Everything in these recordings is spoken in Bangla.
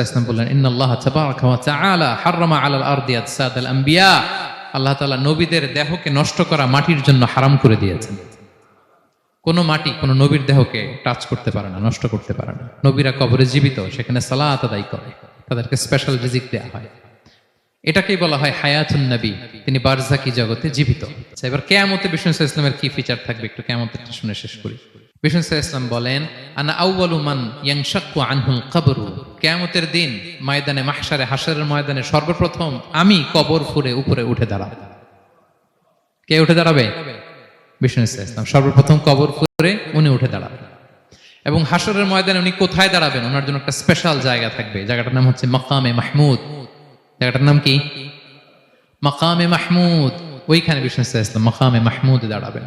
ইসলাম বললেন ইন্নাল্লাহ তাবারাকা ওয়া তাআলা হাররামা আলাল আরদি আজসাদাল আম্বিয়া। আল্লাহ তাআলা নবীদের দেহকে নষ্ট করা মাটির জন্য হারাম করে দিয়েছেন। কোনো মাটি নবীর দেহকে টাচ করতে পারে না নষ্ট করতে পারে না। নবীরা কবরে জীবিত সেখানে সালাত আদায় করে তাদেরকে স্পেশাল রিজিক দেওয়া হয়। এটাকেই বলা হয় হায়াতুন নবী। তিনি বারজাকি জগতে জীবিত। আচ্ছা, এবার কেয়ামতে বিষ্ণু ইসলাম ইসলামের কি ফিচার থাকবে একটু কেয়ামতের শুনে শেষ করি। বিষ্ণু ইসলাম বলেন আনা আউয়ালু মান ইয়াংশাক্কু আনহুল কবরু। কেয়ামতের দিন ময়দানে, মাহশারে হাসরের ময়দানে সর্বপ্রথম আমি কবর ফুরে উপরে উঠে দাঁড়াবো। কে উঠে দাঁড়াবে? বিষ্ণু ইসলাম সর্বপ্রথম কবর করে উনি উঠে দাঁড়াবেন এবং হাসরের ময়দানে উনি কোথায় দাঁড়াবেন? ওনার জন্য একটা স্পেশাল জায়গা থাকবে। জায়গাটার নাম হচ্ছে মাকামে মাহমুদ। জায়গাটার নাম কি? মাকামে মাহমুদ। ওইখানে বিষ্ণু ইসলাম মাকামে মাহমুদ দাঁড়াবেন।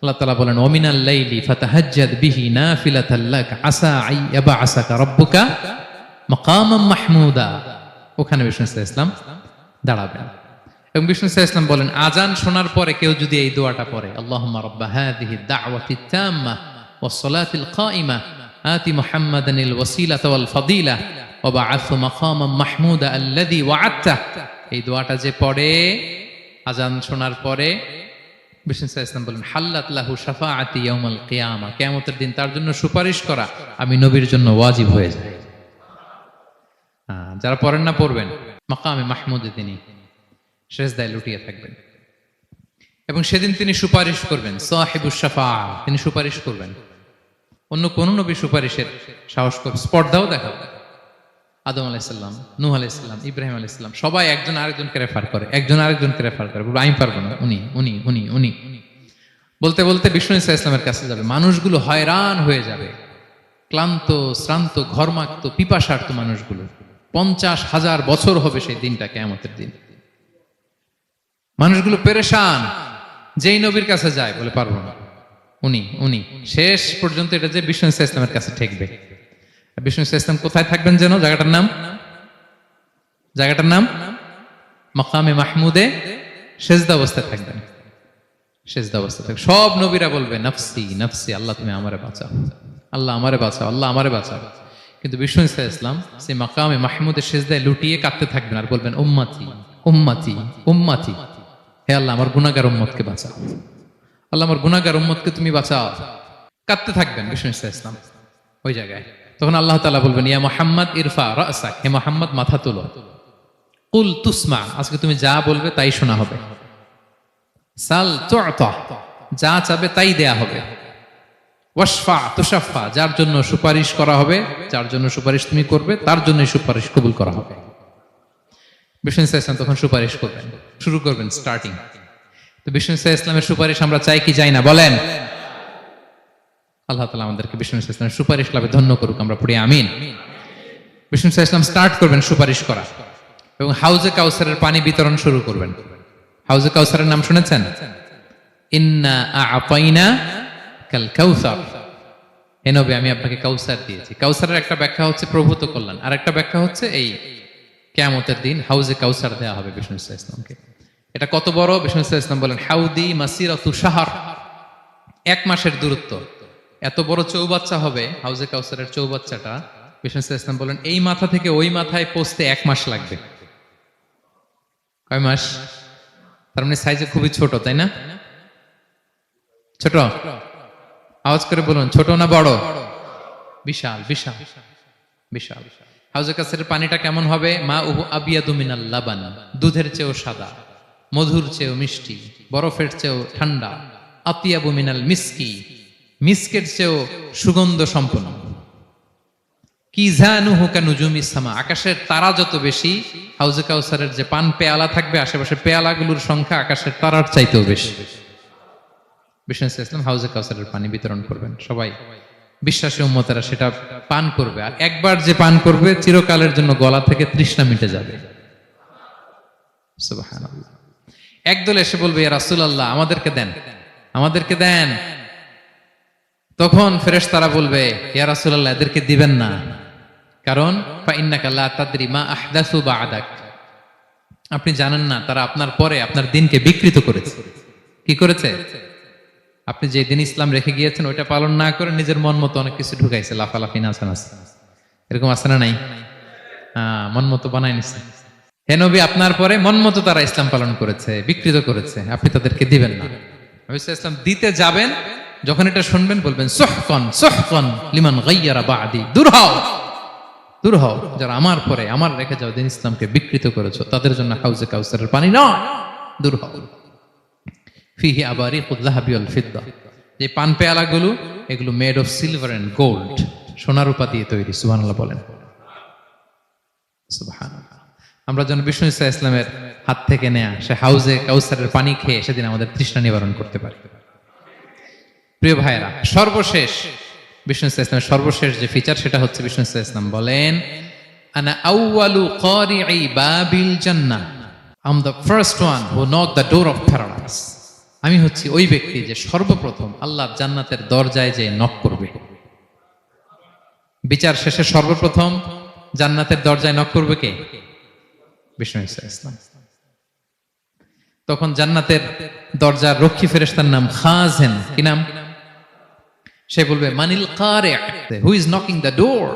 আল্লাহ তালা বলেন ওমিনাল লাইলি ফাতাহাজ্জাদ বিহি নাফিলাতাল লাক আসা আই ইয়াবআসাকা রাব্বুকা মাকামাম মাহমুদা। ওখানে বিষ্ণু ইসলাম দাঁড়াবেন। এবং বিষ্ণু ইসলাম বলেন আজান শোনার পরে কেউ যদি এই দোয়াটা পড়ে, আল্লাহুম্মা রাব্বা হাযিহি দাওয়াতি তাম্মা ওয়াস সালাতিল কাইমা ওয়াসিলাতা ওয়াল ফাদিলা, ওয়া বা'আথু মাকামাম মাহমুদা আল্লাযী ওয়া'আদতা। এই দোয়াটা যে পড়ে আজান শোনার পরে বিষ্ণু ইসলাম বলেন, হাল্লাত লাহু শাফাআতি ইয়াউমাল কিয়ামা। কিয়ামতের দিন তার জন্য সুপারিশ করা, আমি নবীর জন্য ওয়াজিব হয়ে যায় যারা পড়েন না, পড়বেন। মাকামে মাহমুদে তিনি শেষদায় লুটিয়ে থাকবেন। এবং সেদিন তিনি সুপারিশ করবেন, সাহেবুস শাফা, তিনি সুপারিশ করবেন। অন্য কোন নবী সুপারিশের সাহস করবে স্পর্ধাও দেখাবে আদম আলাইসাল্লাম নূহ আলাইসাল্লাম ইব্রাহিম আলাইসাল্লাম সবাই একজন আরেকজনকে রেফার করে, একজন আরেকজনকে রেফার করে। আমি পারব না। উনি উনি উনি উনি। বলতে বলতে বিষ্ণু ইসা ইসলামের কাছে যাবে। মানুষগুলো হয়রান হয়ে যাবে। ক্লান্ত, শ্রান্ত, ঘর্মাক্ত পিপাসার্থ মানুষগুলো। পঞ্চাশ হাজার বছর হবে সেই দিনটা কেমতের দিন। মানুষগুলো পেরেশান। যেই নবীর কাছে যায়, বলে পারব না। উনি উনি, শেষ পর্যন্ত এটা যে বিষ্ণু ইসা ইসলামের কাছে ঠেকবে। বিষ্ণু ইসা ইসলাম কোথায় থাকবেন যেন? জায়গাটার নাম? জায়গাটার নাম? মাকামে মাহমুদে সেজদা অবস্থায় থাকবেন। সেজদা অবস্থা থাকবে সব নবীরা বলবে, নফসি নফসি, আল্লাহ তুমি আমারে বাঁচাও। আল্লাহ আমারে বাঁচাও, আল্লাহ আমারে বাঁচাও। কিন্তু বিষ্ণু ইসা ইসলাম সেই মাকামে মাহমুদের সেজদায় লুটিয়ে কাঁদতে থাকবেন আর বলবেন, উম্মাতি উম্মাতি উম্মাতি, হে আল্লাহ, আমার গুনাগার উম্মতকে বাঁচাও। আল্লাহ, আমার গুনাগার উম্মতকে তুমি বাঁচাও। কাঁদতে থাকবেন বিষ্ণু ইসা ইসলাম ওই জায়গায়। তখন আল্লাহ তালা বলবেন, ইয়া মোহাম্মদ, ইরফা রাসাক হে মোহাম্মদ, মাথা তুলো। কুল তুসমা, আজকে তুমি যা বলবে তাই শোনা হবে। সাল তুআতা, যা চাবে তাই দেয়া হবে। ওয়াশফা তুশাফা যার জন্য সুপারিশ করা হবে, যার জন্য সুপারিশ তুমি করবে, তার জন্য সুপারিশ কবুল করা হবে। বিষ্ণু ইসা ইসলাম তখন সুপারিশ করবেন, শুরু করবেন স্টার্টিং তো বিষ্ণু ইসা ইসলামের সুপারিশ আমরা চাই কি চাই না, বলেন। আল্লাহ তালা আমাদেরকে বিষ্ণু ইসা ইসলামের সুপারিশ লাভে ধন্য করুক, আমরা পড়ি আমিন। বিষ্ণু ইসা ইসলাম স্টার্ট করবেন সুপারিশ করা, এবং হাউজে কাউসারের পানি বিতরণ শুরু করবেন। হাউজে কাউসারের নাম শুনেছেন? ইন্না আপাইনা কাল কাউসার। আমি আপনাকে কাউসার দিয়েছি। কাউসারের একটা ব্যাখ্যা হচ্ছে প্রভূত কল্যাণ। আর একটা ব্যাখ্যা হচ্ছে এই দিন হাউজে কাউসার দেওয়া হবে বিষ্ণু ইসলামকে। এটা কত বড়? বিষ্ণু ইসলাম বলেন, হাউদি শাহর। এক মাসের দূরত্ব। এত বড় চৌবাচ্চা হবে, হাউজে কাউসারের চৌবাচ্চাটা, বিষ্ণু ইসা ইসলাম বলেন, এই মাথা থেকে ওই মাথায় পৌঁছতে এক মাস লাগবে। কয় মাস? তার মানে সাইজে খুবই ছোট, তাই না? ছোট? আওয়াজ করে বলুন, ছোট না বড়? বিশাল বিশাল বিশাল। হাউজে কাছের পানিটা কেমন হবে? মা উহু আবিয়াদু মিনাল লাবান, দুধের চেয়েও সাদা, মধুর চেয়েও মিষ্টি, বরফের চেয়েও ঠান্ডা, আতিয়াবু মিনাল মিসকি, মিসকের চেয়েও সুগন্ধ সম্পন্ন। সামা, আকাশের তারা যত বেশি, হাউজে কাউসারের যে পান পেয়ালা থাকবে, আশেপাশে পেয়ালাগুলোর সংখ্যা আকাশের তারার চাইতেও বেশি। বিষ্ণু ইসলাম হাউজে কাউসারের পানি বিতরণ করবেন, সবাই। বিশ্বাসী উম্মতেরা সেটা পান করবে। আর একবার যে পান করবে, চিরকালের জন্য গলা থেকে তৃষ্ণা মিটে যাবে। একদল এসে বলবে, ইয়া রাসূলুল্লাহ, আমাদেরকে দেন। আমাদেরকে দেন। তখন ফেরেশ তারা বলবে, ইয়া রাসূলুল্লাহ, এদেরকে দিবেন না। কারণ আপনি জানেন না, তারা আপনার পরে আপনার দিনকে বিকৃত করেছে। কি করেছে? আপনি যে দিন ইসলাম রেখে গিয়েছেন, ওইটা পালন না করে নিজের মন মতো অনেক কিছু ঢুকাইছে, লাফালাফি নাচানাচ। এরকম আছে না নাই? মন মতো বানাই নিছে। হে নবী, আপনার পরে মন মতো তারা ইসলাম পালন করেছে, বিকৃত করেছে, আপনি তাদেরকে দিবেন না। ইসলাম দিতে যাবেন, যখন এটা শুনবেন বলবেন সোহকন সোহকন লিমান গাইয়ারা বাদি, দূর হও দূর হও। যারা আমার পরে, আমার রেখে যাও, দিন ইসলামকে বিকৃত করেছ, তাদের জন্য হাউজে কাউসারের পানি নয়, দূর হও। ফিহি আবারি ফিদ্দা। যে পান পেয়ালাগুলো, এগুলো made of silver and gold সোনার উপা দিয়ে তৈরি, সুবহানাল্লাহ বলেন। আমরা যেন বিষ্ণু ইসা ইসলামের হাত থেকে নেয়া, সে হাউজে কাউসারের পানি খেয়ে সেদিন আমাদের তৃষ্ণা নিবারণ করতে পারি। প্রিয় ভাইয়েরা, সর্বশেষ, বিষ্ণু ইসা ইসলামের সর্বশেষ যে ফিচার সেটা হচ্ছে বিষ্ণু ইসা ইসলাম বলেন, আনা আউয়ালু the first one who knock the door of paradise আমি হচ্ছি ওই ব্যক্তি যে সর্বপ্রথম আল্লাহ জান্নাতের দরজায় যে নক করবে। বিচার শেষে সর্বপ্রথম জান্নাতের দরজায় নক করবে কে? বিষ্ণু ইসলাম তখন জান্নাতের দরজার রক্ষী ফেরেশতার নাম খাজেন। কি নাম? সে বলবে, মানিল কারে who is knocking the door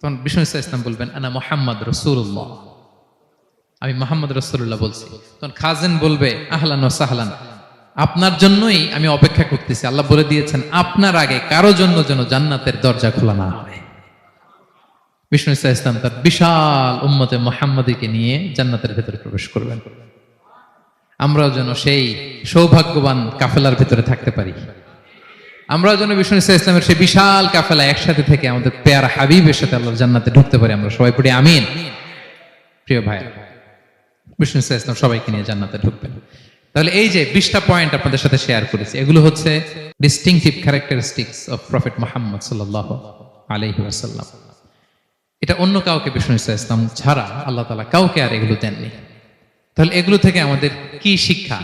তখন বিষ্ণু ইসা ইসলাম বলবেন, আনা মোহাম্মদ রসুল্লাহ আমি মোহাম্মদ রসুল্লাহ বলছি। তখন খাজেন বলবে, আহলান ও সাহলান। আপনার জন্যই আমি অপেক্ষা করতেছি। আল্লাহ বলে দিয়েছেন, আপনার আগে কারও জন্য যেন জান্নাতের দরজা খোলা না হয়। বিষ্ণু ইসা ইসলাম তার বিশাল উম্মতে মোহাম্মদীকে নিয়ে জান্নাতের ভেতরে প্রবেশ করবেন। আমরাও যেন সেই সৌভাগ্যবান কাফেলার ভেতরে থাকতে পারি। আমরাও যেন বিষ্ণু ইসা ইসলামের সেই বিশাল কাফেলা একসাথে থেকে আমাদের পেয়ার হাবিবের সাথে আল্লাহর জান্নাতে ঢুকতে পারি। আমরা সবাই পড়ি আমিন। প্রিয় ভাই বিষ্ণু ইসা ইসলাম সবাইকে নিয়ে জান্নাতে ঢুকবেন। তাহলে এই যে বিশটা পয়েন্ট আপনাদের সাথে শেয়ার করেছি, এগুলো হচ্ছে distinctive characteristics of prophet Muhammad সাল্লাহ আলহি আসাল্লাম এটা অন্য কাউকে বিষ্ণু ইসলাম ছাড়া আল্লাহ তালা কাউকে আর এগুলো দেননি। তাহলে এগুলো থেকে আমাদের কি শিক্ষা?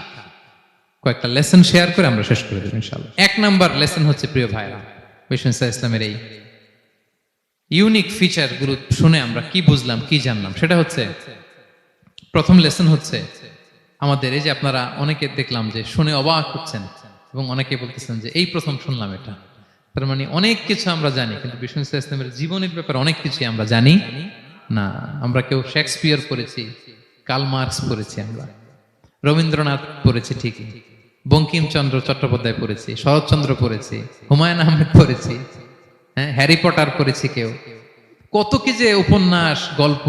কয়েকটা লেসন শেয়ার করে আমরা শেষ করে দেবো ইনশাল্লাহ এক নাম্বার লেসন হচ্ছে প্রিয় ভাইরা বিষ্ণু ইসা ইসলামের এই ইউনিক ফিচারগুলো শুনে আমরা কি বুঝলাম, কি জানলাম, সেটা হচ্ছে প্রথম লেসন হচ্ছে আমাদের, এই যে আপনারা অনেকে দেখলাম যে শুনে অবাক হচ্ছেন এবং অনেকে বলতেছেন যে এই প্রথম শুনলাম এটা। তার মানে অনেক কিছু আমরা জানি, কিন্তু বিষ্ণু ইসলামের জীবনের ব্যাপারে অনেক কিছুই আমরা জানি না। আমরা কেউ শেক্সপিয়ার পড়েছি কাল মার্কস পড়েছি আমরা, রবীন্দ্রনাথ পড়েছি ঠিকই, বঙ্কিমচন্দ্র চট্টোপাধ্যায় পড়েছি, শরৎচন্দ্র পড়েছি, হুমায়ুন আহমেদ পড়েছি হ্যাঁ হ্যারি পটার পড়েছি কেউ। কত কি যে উপন্যাস, গল্প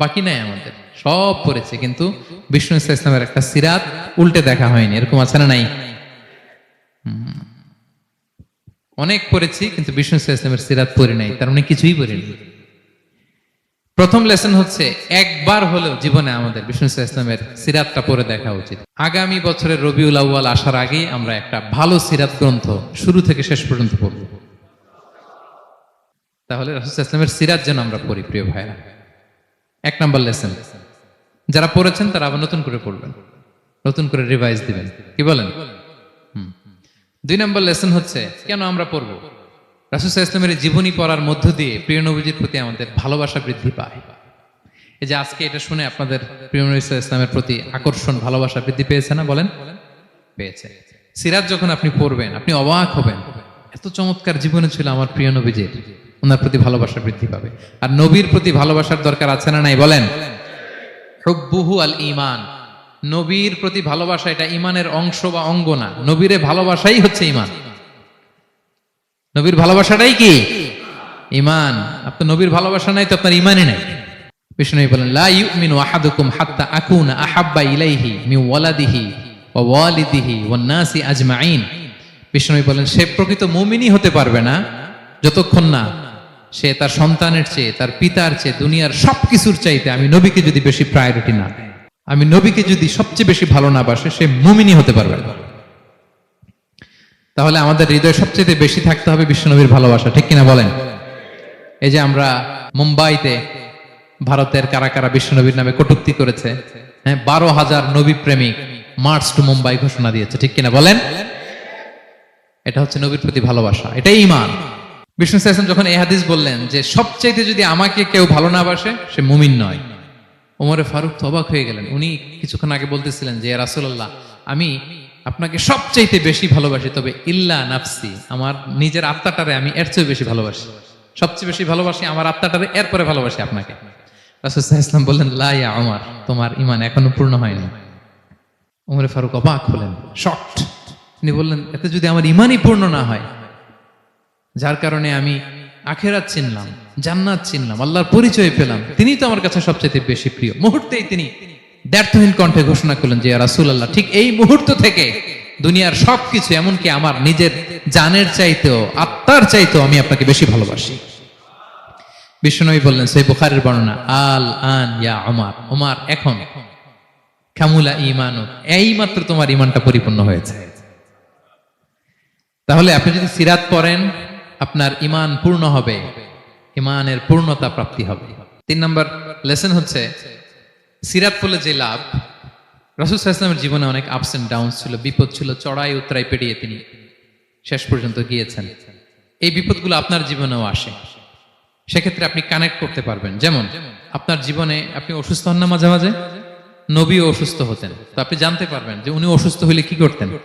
বাকি নাই আমাদের। সব পড়েছে, কিন্তু বিষ্ণু ইসা ইসলামের একটা সিরাত উল্টে দেখা হয়নি, এরকম আছে না নাই। অনেক পড়েছি, কিন্তু বিষ্ণু ইসলামের সিরাত পড়ি নাই, তার মানে কিছুই পড়িনি প্রথম লেসন হচ্ছে, একবার হলেও জীবনে আমাদের বিষ্ণু ইসলামের সিরাতটা পড়ে দেখা উচিত। আগামী বছরের রবিউল আউ্য়াল আসার আগেই আমরা একটা ভালো সিরাত গ্রন্থ শুরু থেকে শেষ পর্যন্ত পড়ব। তাহলে রাসুল ইসলামের সিরাত যেন আমরা পড়ি, প্রিয় ভাইরা এক নম্বর লেসন। যারা পড়েছেন তারা আবার নতুন করে পড়বেন। নতুন করে রিভাইজ দিবেন। কি বলেন। দুই নম্বর লেসন হচ্ছে, কেন আমরা পড়ব? রাসুল ইসলামের জীবনী পড়ার মধ্য দিয়ে প্রিয় নবীজির প্রতি আমাদের ভালোবাসা বৃদ্ধি পায়। এই যে আজকে এটা শুনে আপনাদের প্রিয় নবী ইসলামের প্রতি আকর্ষণ, ভালোবাসা বৃদ্ধি পেয়েছে না বলেন? পেয়েছে। সিরাজ যখন আপনি পড়বেন, আপনি অবাক হবেন। এত চমৎকার জীবনে ছিল আমার প্রিয় নবীজির। ওনার প্রতি ভালোবাসা বৃদ্ধি পাবে। আর নবীর প্রতি ভালোবাসার দরকার আছে না নাই, বলেন? হুব্বুহু আল ইমান নবীর প্রতি ভালোবাসা এটা ইমানের অংশ বা অঙ্গ না। নবীরে ভালোবাসাই হচ্ছে ইমান নবীর ভালোবাসাটাই কি? ইমান আপনার নবীর ভালোবাসা নাই তো আপনার ইমানই নাই। বিষ্ণু বলেন, লা ইউমিনু আহাদুকুম হাত্তা আকুনা আহাব্বা ইলাইহি মিন ওয়ালাদিহি ওয়া ওয়ালিদিহি ওয়ান নাসি আজমাইন। বিষ্ণু বলেন, সে প্রকৃত মুমিনই হতে পারবে না, যতক্ষণ না সে তার সন্তানের চেয়ে তার পিতার চেয়ে দুনিয়ার সবকিছুর চাইতে আমি নবীকে যদি বেশি প্রায়োরিটি না দেয়, আমি নবীকে যদি সবচেয়ে বেশি ভালো না বাসে সে মুমিনই হতে পারবে না। তাহলে আমাদের হৃদয় সবচেয়ে বেশি থাকতে হবে বিশ্বনবীর ভালোবাসা ঠিক কিনা বলেন? এই যে আমরা মুম্বাইতে ভারতের কারা কারা বিশ্বনবীর নামে কটুক্তি করেছে হ্যাঁ বারো হাজার নবী প্রেমিক মার্চ টু মুম্বাই ঘোষণা দিয়েছে ঠিক কিনা বলেন? এটা হচ্ছে নবীর প্রতি ভালোবাসা এটাই ইমান বিষ্ণু সাইসলাম যখন এই হাদিস বললেন যে সবচাইতে যদি আমাকে কেউ ভালো না বাসে, সে মুমিন নয়। ওমরে ফারুক তো অবাক হয়ে গেলেন। উনি কিছুক্ষণ আগে বলতেছিলেন যে রাসুল্লাহ আমি আপনাকে সবচাইতে বেশি ভালোবাসি, তবে ইল্লা নাফসি, আমার নিজের আত্মাটারে আমি এর চেয়ে বেশি ভালোবাসি। সবচেয়ে বেশি ভালোবাসি আমার আত্মাটারে, এরপরে ভালোবাসি আপনাকে। রাসুসাহ ইসলাম বললেন লাইয়া আমার তোমার ইমান এখনও পূর্ণ হয়নি। উমরে ফারুক অবাক হলেন শক্ট তিনি বললেন, এতে যদি আমার ইমানই পূর্ণ না হয় যার কারণে আমি আখেরাত চিনলাম, জান্নাত চিনলাম, আল্লাহর পরিচয় পেলাম। তিনি তো আমার কাছে সবচেয়ে বেশি প্রিয়। মুহূর্তেই তিনি ব্যর্থহীন কণ্ঠে ঘোষণা করলেন যে রাসুল আল্লাহ ঠিক এই মুহূর্ত থেকে দুনিয়ার সবকিছু এমনকি আমার নিজের জানের চাইতেও, আত্মার চাইতেও আমি আপনাকে বেশি ভালোবাসি। বিষ্ণুনবী বললেন সেই বুখারের বর্ণনা আল আন ইয়া ওমার ওমার এখন কামুলা ইমানু এই মাত্র তোমার ইমানটা পরিপূর্ণ হয়েছে। তাহলে আপনি যদি সিরাত পড়েন আপনার ইমান পূর্ণ হবে, ইমানের পূর্ণতা প্রাপ্তি হবে। তিন নম্বর লেসন হচ্ছে সিরাত পড়লে যে লাভ, রাসুল ইসলামের জীবনে অনেক আপস এন্ড ডাউন ছিল, বিপদ ছিল, চড়াই উত্তরাই পেরিয়ে তিনি শেষ পর্যন্ত গিয়েছেন। এই বিপদগুলো আপনার জীবনেও আসে। সেক্ষেত্রে আপনি কানেক্ট করতে পারবেন। যেমন, আপনার জীবনে আপনি অসুস্থ হন না মাঝে মাঝে? নবীও অসুস্থ হতেন। তো আপনি জানতে পারবেন যে উনি অসুস্থ হলে কি করতেন?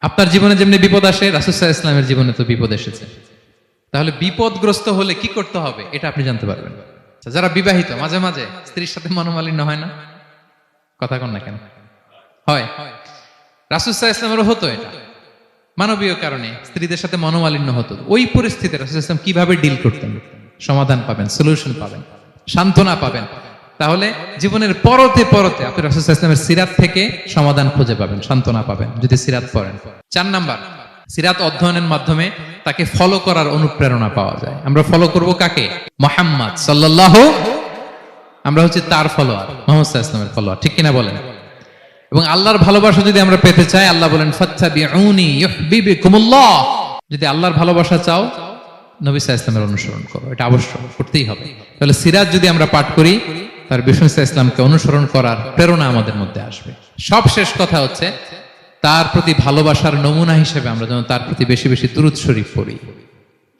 আপনার জীবনে যেমনি বিপদ আসে রাসুসাহ ইসলামের জীবনে তো বিপদ এসেছে। তাহলে বিপদগ্রস্ত হলে কি করতে হবে? এটা আপনি জানতে পারবেন। আচ্ছা, যারা বিবাহিত মাঝে মাঝে স্ত্রীর সাথে মনোমালিন্য হয় না? কথা কন না কেন? হয়। রাসুসাহ ইসলামেরও হতো এটা। মানবীয় কারণে স্ত্রীদের সাথে মনোমালিন্য হতো। ওই পরিস্থিতি রাসুল ইসলাম কীভাবে ডিল করতেন? সমাধান পাবেন সলিউশন পাবেন সান্ত্বনা পাবেন। তাহলে জীবনের পরতে পরতে আপনি রাসুল ইসলামের সিরাত থেকে সমাধান খুঁজে পাবেন সান্ত্বনা পাবেন যদি সিরাত পড়েন। চার নাম্বার সিরাত অধ্যয়নের মাধ্যমে তাকে ফলো করার অনুপ্রেরণা পাওয়া যায়। আমরা ফলো করব কাকে? মোহাম্মদ সাল্লাহ আমরা হচ্ছে তার ফলোয়ার মোহাম্মদ ইসলামের ফলোয়ার ঠিক কিনা বলেন? এবং আল্লাহর ভালোবাসা যদি আমরা পেতে চাই, আল্লাহ বলেন যদি আল্লাহর ভালোবাসা চাও, নবী ইসলামের অনুসরণ করো, এটা আবশ্যক, করতেই হবে। তাহলে সিরাজ যদি আমরা পাঠ করি, তার বিষ্ণু ইসলামকে অনুসরণ করার প্রেরণা আমাদের মধ্যে আসবে। সব শেষ কথা হচ্ছে তার প্রতি ভালোবাসার নমুনা হিসেবে আমরা যেন তার প্রতি বেশি বেশি দুরুদ শরীফ পড়ি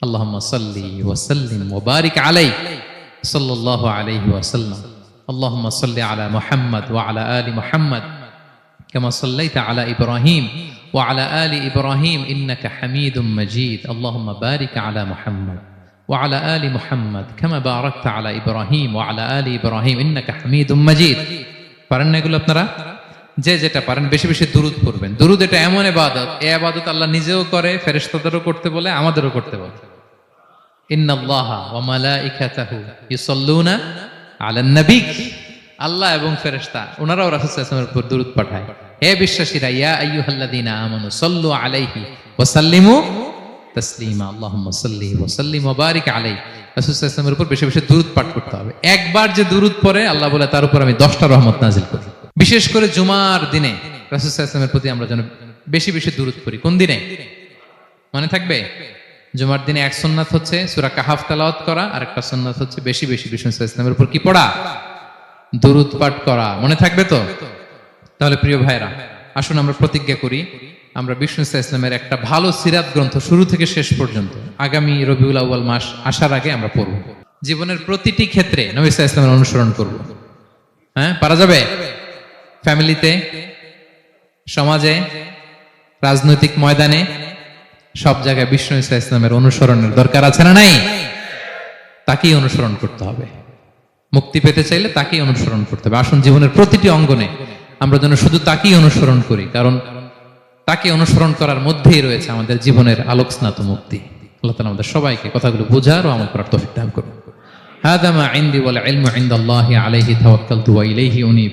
আল্লাহুম্মা সাল্লি ওয়া সাল্লিম ওয়া বারিক আলাই সাল্লাল্লাহু আলাইহি ওয়াসাল্লাম আল্লাহুম্মা সাল্লি আলা মুহাম্মদ ওয়া আলা আলি মুহাম্মদ كما صليت على ابراهيم وعلى ال ابراهيم انك حميد مجيد اللهم بارك على محمد وعلى ال محمد كما باركت على ابراهيم وعلى ال ابراهيم انك حميد مجيد পারেন না এগুলো আপনারা যে যেটা পারেন, বেশি বেশি দুরুদ করবেন দুরুদ এটা এমন এবাদত এই আবাদত আল্লাহ নিজেও করে, ফেরেশতাদেরও করতে বলে, আমাদেরও করতে বলে। আল্লাহ এবং ফেরেশতা, ওনারাও রাসূল সাল্লাল্লাহু উপর দরুদ পাঠায়। হে বিশ্বাসীরা, ইয়া আইয়ুহাল্লাযীনা আমানু সাল্লু আলাইহি ওয়া সাল্লিমু তাসলিমা। আল্লাহুম্মা সাল্লি ওয়া সাল্লিম বারিক আলাইহি। রাসূল উপর বেশি বেশি দরুদ পাঠ করতে হবে। একবার যে দরুদ পড়ে, আল্লাহ বলে, তার উপর আমি 10টা রহমত নাজিল করি। বিশেষ করে জুমার দিনে রাসূল প্রতি আমরা যেন বেশি বেশি দরুদ পড়ি কোন দিনে? মনে থাকবে? জুমার দিনে এক সুন্নাত হচ্ছে সূরা কাহাফ তেলাওয়াত করা আর একটা সুন্নাত হচ্ছে বেশি বেশি বিষ্ণু ইসলামের উপর কি পড়া? দুরুদ পাঠ করা। মনে থাকবে তো? তাহলে প্রিয় ভাইরা আসুন আমরা প্রতিজ্ঞা করি, আমরা বিষ্ণু ইসলামের একটা ভালো সিরাত গ্রন্থ শুরু থেকে শেষ পর্যন্ত, আগামী রবিউল আউ্বাল মাস আসার আগে আমরা পড়ব। জীবনের প্রতিটি ক্ষেত্রে নবী ইসলামের অনুসরণ করব। হ্যাঁ পারা যাবে? ফ্যামিলিতে সমাজে রাজনৈতিক ময়দানে সব জায়গায় বিষ্ণু ইসলামের অনুসরণের দরকার আছে না নাই তাকেই অনুসরণ করতে হবে মুক্তি পেতে চাইলে তাকেই অনুসরণ করতে হবে আসুন জীবনের প্রতিটি অঙ্গনে আমরা যেন শুধু তাকেই অনুসরণ করি কারণ তাকে অনুসরণ করার মধ্যেই রয়েছে আমাদের জীবনের আলোক স্নাত মুক্তি আল্লাহ তালা আমাদের সবাইকে কথাগুলো বোঝার ও আমার করার তফিক দান করুন هذا ما عندي والعلم عند الله عليه توكلت وإليه أنيب